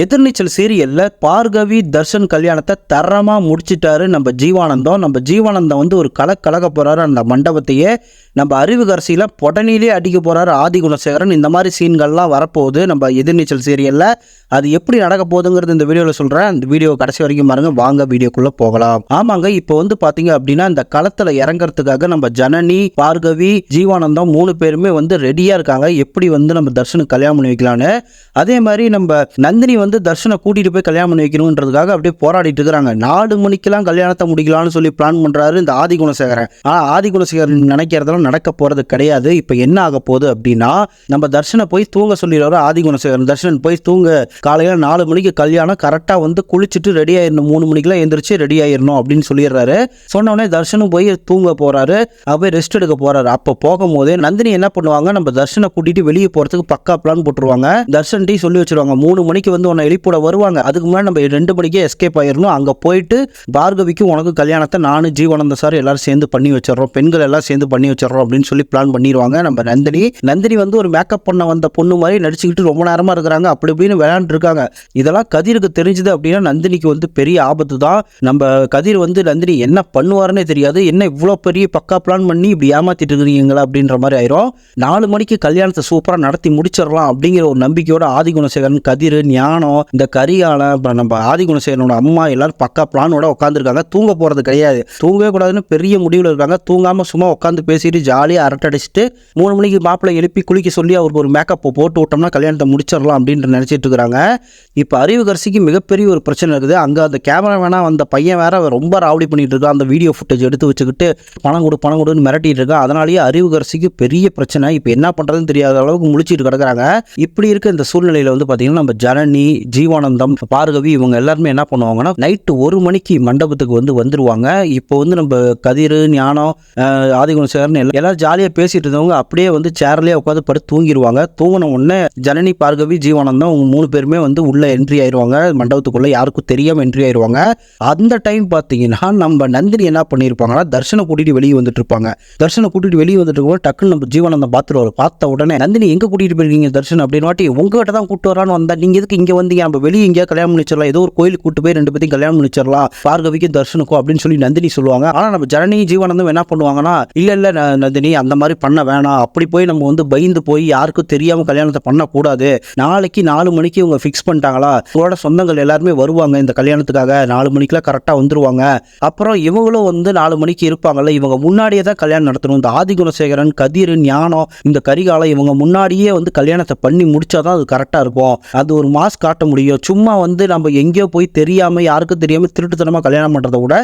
எதிர்நீச்சல் சீரியலில் பார்கவி தர்ஷன் கல்யாணத்தை தரமாக முடிச்சிட்டாரு. நம்ம ஜீவானந்தம். நம்ம ஜீவானந்தம் வந்து ஒரு கலக் கலக்க போகிறாரு அந்த மண்டபத்தையே நம்ம அறிவுகரசியில பொடனிலே அடிக்க போகிறாரு ஆதி குணசேகரன். இந்த மாதிரி சீன்கள்லாம் வரப்போகுது நம்ம எதிர்நீச்சல் சீரியலில். அது எப்படி நடக்க போகுதுங்கிறது இந்த வீடியோவில் சொல்கிறேன் அந்த வீடியோ கடைசி வரைக்கும் பாருங்க. வாங்க வீடியோக்குள்ளே போகலாம். ஆமாங்க இப்போ வந்து பார்த்தீங்க அப்படின்னா இந்த களத்தில் இறங்குறதுக்காக நம்ம ஜனனி பார்கவி ஜீவானந்தம் மூணு பேருமே வந்து ரெடியாக இருக்காங்க. எப்படி வந்து நம்ம தர்ஷனுக்கு கல்யாணம் பண்ணி வைக்கலான்னு அதே மாதிரி நம்ம நந்தினி வந்து தர்ஷனை கூட்டிகிட்டு போய் கல்யாணம் பண்ணி வைக்கணுன்றதுக்காக அப்படியே போராடிட்டு இருக்கிறாங்க. நாலு மணிக்கெல்லாம் கல்யாணத்தை முடிக்கலாம்னு சொல்லி பிளான் பண்ணுறாரு இந்த ஆதி குணசேகரன். ஆனால் ஆதி குணசேகரன் நினைக்கிறதெல்லாம் நடக்க போகிறது கிடையாது. இப்போ என்ன ஆக போகுது அப்படின்னா நம்ம தர்ஷனை போய் தூங்க சொல்லிடுறாரு ஆதி குணசேகரன். தர்ஷன் போய் தூங்க காலையில் நாலு மணிக்கு கல்யாணம் கரெக்டாக வந்து குளிச்சுட்டு ரெடி ஆயிடணும் மூணு மணிக்கெல்லாம் எந்திரிச்சு ரெடி ஆயிடணும் அப்படின்னு சொல்லிடுறாரு. சொன்ன உடனே தர்ஷனும் போய் தூங்க போகிறாரு போய் ரெஸ்ட் எடுக்க போறாரு. அப்போ போகும்போதே நந்தினி என்ன பண்ணுவாங்க? நம்ம தர்ஷனை கூட்டிட்டு வெளியே போகிறதுக்கு பக்கா பிளான் போட்டுருவாங்க. தர்ஷன் டீ சொல்லி வச்சிருவாங்க. மூணு மணிக்கு வந்து உன்னை எழுப்பிட வருவாங்க. அதுக்கு முன்னாடி நம்ம ரெண்டு மணிக்கே எஸ்கேப் ஆயிடணும் அங்கே போயிட்டு பார்கவிக்கும் உனக்கு கல்யாணத்தை நானும் ஜீவானந்த சார் எல்லாரும் சேர்ந்து பண்ணி வச்சிடறோம். பெண்கள் எல்லாம் சேர்ந்து பண்ணி வச்சிடறோம் அப்படின்னு சொல்லி பிளான் பண்ணிடுவாங்க. நம்ம நந்தினி நந்தினி வந்து ஒரு மேக்கப் பண்ண வந்த பொண்ணு மாதிரி நடிச்சுக்கிட்டு ரொம்ப நேரமாக இருக்கிறாங்க. அப்படி இப்படின்னு விளையாண்டு இருக்காங்க. இதெல்லாம் கதிருக்கு தெரிஞ்சது அப்படின்னா நந்தினிக்கு வந்து பெரிய ஆபத்து தான். நம்ம கதிர் வந்து நந்தினி என்ன பண்ணுவாருன்னே தெரியாது. என்ன இவ்வளோ பெரிய பக்கா பிளான் பண்ணி இப்படி ஏமாத்திட்டு இருக்கிறீங்களா அப்படின்ற மாதிரி ஆயிரும். நாலு மணிக்கு கல்யாணத்தை சூப்பராக நடத்தி முடிச்சிடலாம் அப்படிங்கிற ஒரு நம்பிக்கையோட ஆதிகுணசேகரன் கதிர் ஞான ஞானம் இந்த கரிகாலம் நம்ம ஆதிகுணசேனோட அம்மா எல்லாரும் பக்கா பிளானோட உட்காந்துருக்காங்க தூங்க போகிறது கிடையாது. தூங்கவே கூடாதுன்னு பெரிய முடிவில் இருக்காங்க. தூங்காமல் சும்மா உட்காந்து பேசிட்டு ஜாலியாக அரட்டடிச்சிட்டு மூணு மணிக்கு மாப்பிள்ளை எழுப்பி குளிக்க சொல்லி அவருக்கு ஒரு மேக்கப் போட்டு விட்டோம்னா கல்யாணத்தை முடிச்சிடலாம் அப்படின்ட்டு நினச்சிட்டு இருக்கிறாங்க இப்போ அறிவுகரசிக்கு மிகப்பெரிய ஒரு பிரச்சனை இருக்குது. அங்கே அந்த கேமரா கேமராமேனாக வந்த பையன் வேற ரொம்ப ராவடி பண்ணிட்டு இருக்கான். அந்த வீடியோ ஃபுட்டேஜ் எடுத்து வச்சுக்கிட்டு பணம் கொடு பணம் கொடுன்னு மிரட்டிட்டு இருக்கான். அதனாலேயே அறிவுகரசிக்கு பெரிய பிரச்சனை. இப்போ என்ன பண்ணுறதுன்னு தெரியாத அளவுக்கு முழிச்சிட்டு கிடக்குறாங்க. இப்படி இருக்க இந்த சூழ்நிலையில் வந்து பார்த்தீங்கன்னா நம்ம ஜனனி ஜீவானந்தம் பார்கவி இவங்க எல்லாருமே என்ன பண்ணுவாங்கன்னா நைட்டு ஒரு மணிக்கு மண்டபத்துக்கு வந்து வந்துருவாங்க. இப்போ வந்து நம்ம கதிர் ஞானம் ஆதிகுணம் ஆதிகுணசேகரன் எல்லாம் எல்லாரும் ஜாலியாக பேசிட்டு இருந்தவங்க அப்படியே வந்து சேர்லேயே உட்காந்து படுத்து தூங்கிடுவாங்க தூங்கின உடனே ஜனனி பார்கவி ஜீவானந்தம் அவங்க மூணு பேருமே வந்து உள்ள என்ட்ரி ஆயிடுவாங்க மண்டபத்துக்குள்ள யாருக்கும் தெரியாம என்ட்ரி ஆயிடுவாங்க அந்த டைம் பார்த்தீங்கன்னா நம்ம நந்தினி என்ன பண்ணியிருப்பாங்கன்னா தர்ஷனை கூட்டிட்டு வெளியே வந்துட்டு இருப்பாங்க தர்ஷனை கூட்டிட்டு வெளியே வந்துட்டு இருக்கும்போது டக்குன்னு நம்ம ஜீவானந்தம் பார்த்துருவாரு. பார்த்த உடனே நந்தினி எங்க கூட்டிட்டு போயிருக்கீங்க தர்ஷன்? அப்படின்னு வாட்டி உங்ககிட்ட தான் கூட்டு வரான்னு வந்தா நீங்க எதுக்கு இங்க வந்து நம்ம வெளியே எங்கேயா கல்யாணம் முடிச்சிடலாம் ஏதோ ஒரு கோயிலுக்கு கூட்டு போய் ரெண்டு பேத்தையும் கல்யாணம் முடிச்சிடலாம் பார்கவிக்கும் தர்ஷனுக்கும் அப்படின்னு சொல்லி நந்தினி சொல்லுவாங்க. ஆனா நம்ம ஜனனி ஜீவானந்தம் என்ன பண்ணுவாங்கன்னா இல்ல இல்ல ந- நந்தினி அந்த மாதிரி பண்ண வேணாம். அப்படி போய் நம்ம வந்து பயந்து போய் யாருக்கும் தெரியாம கல்யாணத்தை பண்ணக்கூடாது. நாளைக்கு நாலு மணிக்கு இவங்க ஃபிக்ஸ் பண்ணிட்டாங்களா? உங்களோட சொந்தங்கள் எல்லாருமே வருவாங்க இந்த கல்யாணத்துக்காக. நாலு மணிக்கெல்லாம் கரெக்டாக வந்துருவாங்க. அப்புறம் இவங்களும் வந்து நாலு மணிக்கு இருப்பாங்கல்ல இவங்க முன்னாடியே தான் கல்யாணம் நடத்தணும். இந்த ஆதிகுணசேகரன் கதிர் ஞானம் இந்த கரிகாலம் இவங்க முன்னாடியே வந்து கல்யாணத்தை பண்ணி முடிச்சாதான் அது கரெக்டாக இருக்கும். அது ஒரு மாஸ் காட்ட முடியும். சும்மா வந்து நம்ம எங்கேயோ போய் தெரியாமல் யாருக்கும் தெரியாமல் திருட்டுத்தனமாக கல்யாணம் பண்ணுறத விட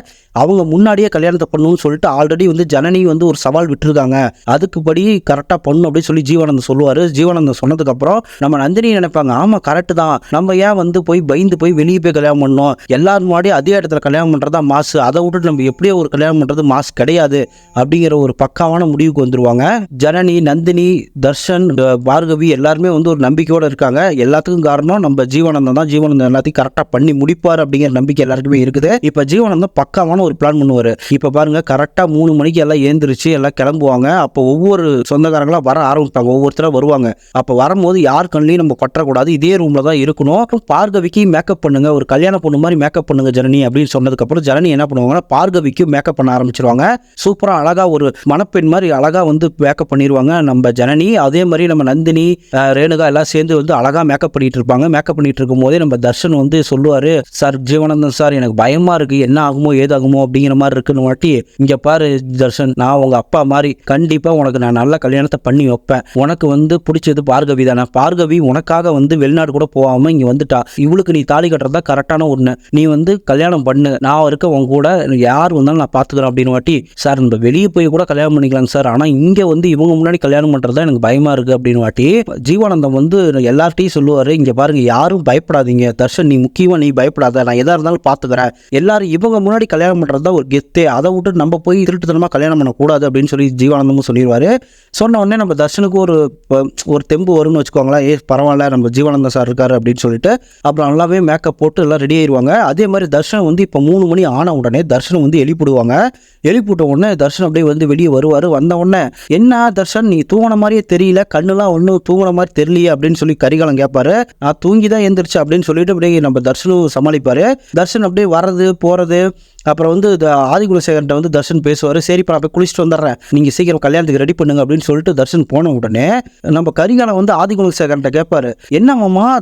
அவங்க முன்னாடியே கல்யாணத்தை பண்ணணும்னு சொல்லிட்டு ஆல்ரெடி வந்து ஜனனி வந்து ஒரு சவால் விட்டுருக்காங்க. அதுக்குப்படி கரெக்டாக பண்ணும் அப்படின்னு சொல்லி ஜீவானந்தம் சொல்லுவார். ஜீவானந்தம் சொன்னதுக்கப்புறம் நம்ம நந்தினி நினைப்பாங்க. ஆமாம் கரெக்டு தான். நம்ம ஏன் வந்து போய் பயந்து போய் வெளியே போய் கல்யாணம் பண்ணோம் எல்லாரும் முன்னாடி அதே இடத்துல கல்யாணம் பண்ணுறதா மாசு. அதை விட்டுட்டு நம்ம எப்படியோ ஒரு கல்யாணம் பண்ணுறது மாசு கிடையாது அப்படிங்கிற ஒரு பக்காவான முடிவுக்கு வந்துருவாங்க. ஜனனி நந்தினி தர்ஷன் பார்கவி எல்லாருமே வந்து ஒரு நம்பிக்கையோடு இருக்காங்க. எல்லாத்துக்கும் காரணம் நம்ம ஜீவனந்தம் தான் ஜீவனந்தம் எல்லாத்தையும் கரெக்டாக பண்ணி முடிப்பார் அப்படிங்கிற நம்பிக்கை எல்லாருக்குமே இருக்குது. இப்போ ஜீவனந்தம் பக்காவான ஒரு பிளான் பண்ணுவார். இப்போ பாருங்கள் கரெக்டாக மூணு மணிக்கு எல்லாம் ஏந்திரிச்சு எல்லாம் கிளம்புவாங்க. அப்போ ஒவ்வொரு சொந்தக்காரங்களாக வர ஆரம்பிப்பாங்க. ஒவ்வொருத்தராக வருவாங்க. அப்போ வரும்போது யார் கண்ணிலையும் நம்ம கொட்டக்கூடாது இதே ரூமில் தான் இருக்கணும். அப்புறம் பார்கவிக்கு மேக்கப் பண்ணுங்க. ஒரு கல்யாண பொண்ணு மாதிரி மேக்கப் பண்ணுங்க ஜனனி அப்படின்னு சொன்னதுக்கப்புறம் ஜனனி என்ன பண்ணுவாங்கன்னா பார்கவிக்கு மேக்கப் பண்ண ஆரம்பிச்சிருவாங்க. சூப்பராக அழகாக ஒரு மணப்பெண் மாதிரி அழகாக வந்து மேக்கப் பண்ணிடுவாங்க நம்ம ஜனனி. அதே மாதிரி நம்ம நந்தினி ரேணுகா எல்லாம் சேர்ந்து வந்து அழகாக மேக்கப் பண்ணிட்டு இருப்பாங்க. மேக்கப் பண்ணிட்டு இருக்கும் போதே நம்ம தர்ஷன் வந்து சொல்லுவார் சார் ஜீவனந்தன் சார் எனக்கு பயமா இருக்கு. என்ன ஆகுமோ ஏதாகுமோ அப்படிங்கிற மாதிரி இருக்குன்னு வாட்டி இங்கே பாரு தர்ஷன் நான் உங்கள் அப்பா மாதிரி கண்டிப்பாக உனக்கு நான் நல்ல கல்யாணத்தை பண்ணி வைப்பேன். உனக்கு வந்து பிடிச்சது பார்கவி தானே. பார்கவி உனக்காக வந்து வெளிநாடு கூட போகாம இங்கே வந்துட்டா. இவளுக்கு நீ தாலி கட்டுறதா கரெக்டான ஒன்று நீ வந்து கல்யாணம் பண்ணு. நான் இருக்க உன் கூட யார் வந்தாலும் நான் பார்த்துக்கிறேன் அப்படின்னு வாட்டி சார் நம்ம வெளியே போய் கூட கல்யாணம் பண்ணிக்கலாங்க சார். ஆனால் இங்கே வந்து இவங்க முன்னாடி கல்யாணம் பண்றதா எனக்கு பயமாக இருக்குது அப்படின்னு வாட்டி ஜீவானந்தம் வந்து எல்லார்ட்டையும் சொல்லுவார். இங்கே பாருங்கள் பாருங்க யாரும் பயப்படாதீங்க. தர்ஷன் நீ முக்கியமாக நீ பயப்படாத. நான் எதாக இருந்தாலும் பார்த்துக்கிறேன். எல்லாரும் இவங்க முன்னாடி கல்யாணம் பண்ணுறது தான் ஒரு கெத்தே. அதை விட்டு நம்ம போய் திருட்டுத்தனமாக கல்யாணம் பண்ணக்கூடாது அப்படின்னு சொல்லி ஜீவானந்தமும் சொல்லிடுவார் சொன்ன உடனே நம்ம தர்ஷனுக்கு ஒரு ஒரு தெம்பு வரும்னு வச்சுக்கோங்களேன். ஏ பரவாயில்ல நம்ம ஜீவானந்தம் சார் இருக்காரு அப்படின்னு சொல்லிட்டு அப்புறம் நல்லாவே மேக்கப் போட்டு எல்லாம் ரெடி ஆயிடுவாங்க அதே மாதிரி தர்ஷன் வந்து இப்போ மூணு மணி ஆன உடனே தர்ஷன் வந்து எழுப்பிடுவாங்க எழுப்பிட்ட உடனே தர்ஷன் அப்படியே வந்து வெளியே வருவார். வந்த உடனே என்ன தர்ஷன் நீ தூங்கின மாதிரியே தெரியல. கண்ணுலாம் ஒன்றும் தூங்கின மாதிரி தெரியலையே அப்படின்னு சொல்லி கரிகாலம் கேட்பாரு நான் தூங்கி தான் தான் எந்திரிச்சு அப்படின்னு சொல்லிட்டு அப்படியே நம்ம தர்ஷனும் சமாளிப்பாரு. தர்ஷன் அப்படியே வர்றது போறது அப்புறம் வந்து இந்த ஆதிகுலசேகர்கிட்ட வந்து தர்ஷன் பேசுவார். சரிப்பா நான் போய் குளிச்சுட்டு வந்துடுறேன். நீங்கள் சீக்கிரம் கல்யாணத்துக்கு ரெடி பண்ணுங்க அப்படின்னு சொல்லிட்டு தர்ஷன் போன உடனே நம்ம கரிகாலம் வந்து ஆதிகுலசேகர்கிட்ட கேட்பாரு. என்ன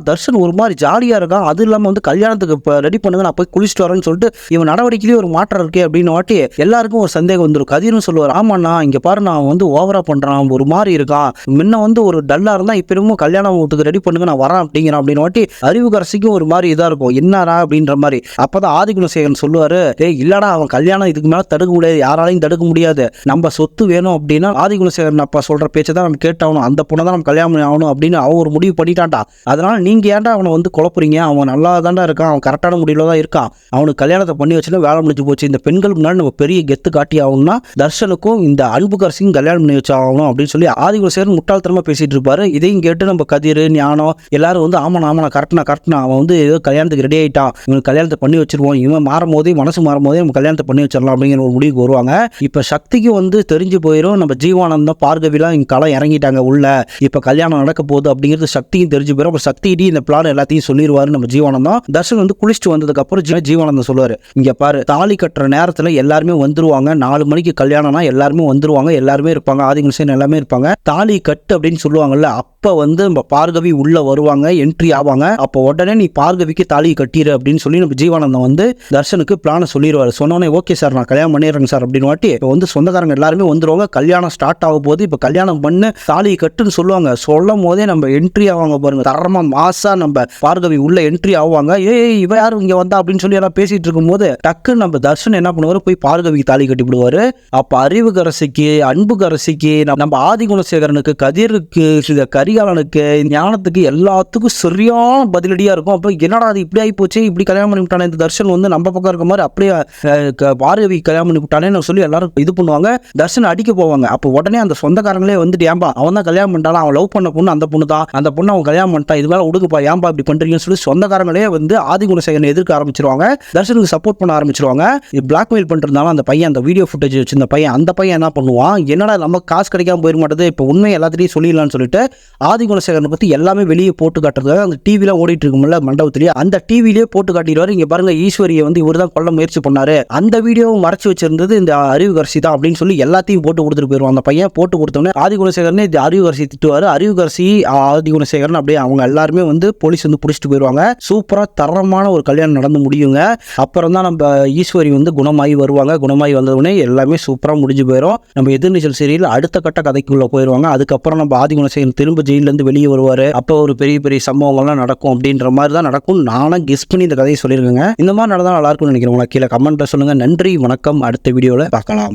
தர்ஷன் ஒரு மாதிரி ஜாலியாக இருக்கான். அது இல்லாமல் வந்து கல்யாணத்துக்கு இப்போ ரெடி பண்ணுங்க நான் போய் குளிச்சுட்டு வரேன்னு சொல்லிட்டு இவன் நடவடிக்கையிலேயே ஒரு மாற்றம் இருக்கே அப்படின்னு வாட்டி எல்லாருக்கும் ஒரு சந்தேகம் வந்துடும் கதிரும் சொல்லுவார். ஆமாண்ணா இங்கே பாரு நான் வந்து ஓவராக பண்ணுறான் ஒரு மாதிரி இருக்கான். முன்ன வந்து ஒரு டல்லாக இருந்தால் இப்போ என்னமோ கல்யாணம் வீட்டுக்கு ரெடி பண்ணுங்க நான் வரேன் அப்படிங்கிறான் அப்படின்னு வாட்டி அறிவுக்கரசிக்கும் ஒரு மாதிரி இதாக இருக்கும். என்னடா? அப்படின்ற மாதிரி. அப்போ தான் ஆதிகுலசேகரன் சொல்லுவார் ஏய் இல்லடா அவன் கல்யாணம் இதுக்கு மேலே தடுக்க முடியாது யாராலையும் தடுக்க முடியாது. நம்ம சொத்து வேணும் அப்படின்னா ஆதிகுணசேகரன் அப்பா சொல்கிற பேச்சை தான் நம்ம கேட்டாகணும். அந்த பொண்ணை தான் நம்ம கல்யாணம் பண்ணி ஆகணும் அப்படின்னு அவன் ஒரு முடிவு பண்ணிட்டான்டா. அதனால் நீங்கள் ஏன்டா அவனை வந்து குழப்புறீங்க? அவன் நல்லா தான்டா இருக்கான். அவன் கரெக்டான முடிவில் தான் இருக்கான். அவனுக்கு கல்யாணத்தை பண்ணி வச்சுன்னா வேலை முடிஞ்சு போச்சு. இந்த பெண்கள் முன்னாடி நம்ம பெரிய கெத்து காட்டி ஆகணும்னா தர்ஷனுக்கும் இந்த அன்புக்கரசியும் கல்யாணம் பண்ணி வச்சு ஆகணும் அப்படின்னு சொல்லி ஆதிகுலசேகரன் முட்டாள்தனமாக பேசிட்டு இருப்பாரு. இதையும் கேட்டு நம்ம கதிர் ஞானம் எல்லாரும் வந்து ஆமாண்ணா ஆமாண்ணா கரெக்ட்னா கரெக்ட்னா அவன் வந்து ஏதோ கல்யாணத்துக்கு ரெடி ஆகிட்டான் இவனுக்கு கல்யாணத்தை பண்ணி வச்சிருவோம். இவன் மாறும் போதே மனசு மாறும் போதே நம்ம கல்யாணத்தை பண்ணி வச்சிடலாம் அப்படிங்கிற ஒரு முடிவுக்கு வருவாங்க. இப்போ சக்திக்கு வந்து தெரிஞ்சு போயிடும் நம்ம ஜீவானந்தம் பார்கவிலாம் இங்கே களம் இறங்கிட்டாங்க உள்ள. இப்போ கல்யாணம் நடக்க போகுது அப்படிங்கிறது சக்தியும் தெரிஞ்சு போயிடும் அப்புறம் சக்திகிட்டே இந்த பிளான் எல்லாத்தையும் சொல்லிடுவாரு நம்ம ஜீவானந்தம். தர்ஷன் வந்து குளிச்சுட்டு வந்ததுக்கு அப்புறம் ஜீவானந்தம் சொல்லுவார். இங்கே பாரு தாலி கட்டுற நேரத்தில் எல்லாருமே வந்துருவாங்க. நாலு மணிக்கு கல்யாணம்னா எல்லாருமே வந்துருவாங்க. எல்லாருமே இருப்பாங்க. ஆதிகுணசேன் எல்லாமே இருப்பாங்க. தாலி கட்டு அப்படின்னு சொல்லுவாங்கல்ல அப்போ வந்து நம்ம பார்கவி உள்ளே வருவாங்க என்ட்ரி ஆவாங்க அப்போ உடனே நீ பார்கவிக்கு தாலி கட்டிடு அப்படின்னு சொல்லி நம்ம ஜீவானந்தம் வந்து தர்ஷனுக்கு பிளானை சொல்லிடுவாரு சொன்னோடனே ஓகே சார் நான் கல்யாணம் பண்ணிடுறேங்க சார் அப்படின்னு வாட்டி இப்போ வந்து சொந்தக்காரங்க எல்லாருமே வந்துருவாங்க. கல்யாணம் ஸ்டார்ட் ஆக போது இப்போ கல்யாணம் பண்ணு தாலி கட்டுன்னு சொல்லுவாங்க. சொல்லும் போதே நம்ம என்ட்ரி ஆவாங்க பாருங்க. தரமா மாசா நம்ம பார்கவி உள்ள என்ட்ரி ஆவாங்க. ஏய் இவ யாரும் இங்க வந்தா? அப்படின்னு சொல்லி எல்லாம் பேசிட்டு இருக்கும்போது டக்குன்னு நம்ம தர்ஷன் என்ன பண்ணுவாரு? போய் பார்கவிக்கு தாலி கட்டி விடுவாரு. அப்போ அறிவுக்கரசிக்கு அன்புக்கரசிக்கு நம்ம நம்ம ஆதிகுணசேகரனுக்கு கதிருக்கு கரி கரிகாலனுக்கு ஞானத்துக்கு எல்லாத்துக்கும் சரியான பதிலடியாக இருக்கும். அப்போ என்னடா அது இப்படி ஆகி போச்சு இப்படி கல்யாணம் பண்ணி விட்டானே இந்த தர்ஷன் வந்து நம்ம பக்கம் இருக்க மாதிரி அப்படியே அஹ், பார்கவி கல்யாணம் பண்ணி விட்டானேன்னு சொல்லி எல்லாரும் இது பண்ணுவாங்க. தர்ஷன் அடிக்க போவாங்க. அப்போ உடனே அந்த சொந்தக்காரங்களே வந்துட்டு ஏன்பா அவன் தான் கல்யாணம் பண்ணிட்டான்? அவன் லவ் பண்ண பொண்ணு அந்த பொண்ணு தான் அந்த பொண்ணு அவன் கல்யாணம் பண்ணிட்டான் இது மேலே உடுக்குப்பா ஏன்பா இப்படி பண்ணுறீங்கன்னு சொல்லி சொந்தக்காரங்களே வந்து ஆதிகுணசேகரனை எதிர்க்க ஆரம்பிச்சிருவாங்க. தர்ஷனுக்கு சப்போர்ட் பண்ண ஆரம்பிச்சிருவாங்க. பிளாக்மெயில் பண்ணிருந்தாலும் அந்த பையன் அந்த வீடியோ ஃபுட்டேஜ் வச்சிருந்த பையன் அந்த பையன் என்ன பண்ணுவான்? என்னடா நம்ம காசு கிடைக்காம போயிட மாட்டேது? இப்போ உண்மை எல்லாத்திலையும் சொல்லிடலாம்னு சொல்லிட்டு ஆதிகுணசேகரனை பற்றி எல்லாமே வெளியே போட்டு காட்டுறதுக்காக அந்த டிவிலாம் ஓடிட்டு இருக்கும்ல மண்டபத்திலேயே. அந்த டிவிலேயே போட்டு காட்டிடுவாரு. இங்க பாருங்க ஈஸ்வரியை வந்து இவர் தான் கொல்ல முயற்சி பண்ணாரு. அந்த வீடியோவும் மறைச்சு வச்சிருந்தது இந்த அறிவுகரசி தான் அப்படின்னு சொல்லி எல்லாத்தையும் போட்டு கொடுத்துட்டு போயிடுவான் அந்த பையன். போட்டு கொடுத்தோன்னே ஆதிகுணசேகரனே இது அறிவுகரசி திட்டுவார். அறிவுகரசி ஆதிகுணசேகரன் அப்படியே அவங்க எல்லாருமே வந்து போலீஸ் வந்து பிடிச்சிட்டு போயிடுவாங்க சூப்பரா தரமான ஒரு கல்யாணம் நடந்து முடியுங்க. அப்புறம் தான் நம்ம ஈஸ்வரி வந்து குணமாகி வருவாங்க. குணமாகி வந்தவுடனே எல்லாமே சூப்பராக முடிஞ்சு போயிடும் நம்ம எதிர்நீச்சல் சீரியல் அடுத்த கட்ட கதைக்குள்ள போயிடுவாங்க அதுக்கப்புறம் நம்ம ஆதிகுணசேகரன் திரும்ப ஜெயிலேருந்து வெளியே வருவார். அப்போ ஒரு பெரிய பெரிய சம்பவங்கள்லாம் நடக்கும் அப்படின்ற மாதிரி தான் நடக்கும் நானும் கெஸ் பண்ணி இந்த கதையை சொல்லியிருக்கேங்க. இந்த மாதிரி நடந்தால் நல்லா இருக்கும்னு நினைக்கிறவங்களா கீழே கமெண்ட்டில் சொல்லுங்கள் நன்றி வணக்கம். அடுத்த வீடியோவில் பார்க்கலாம்.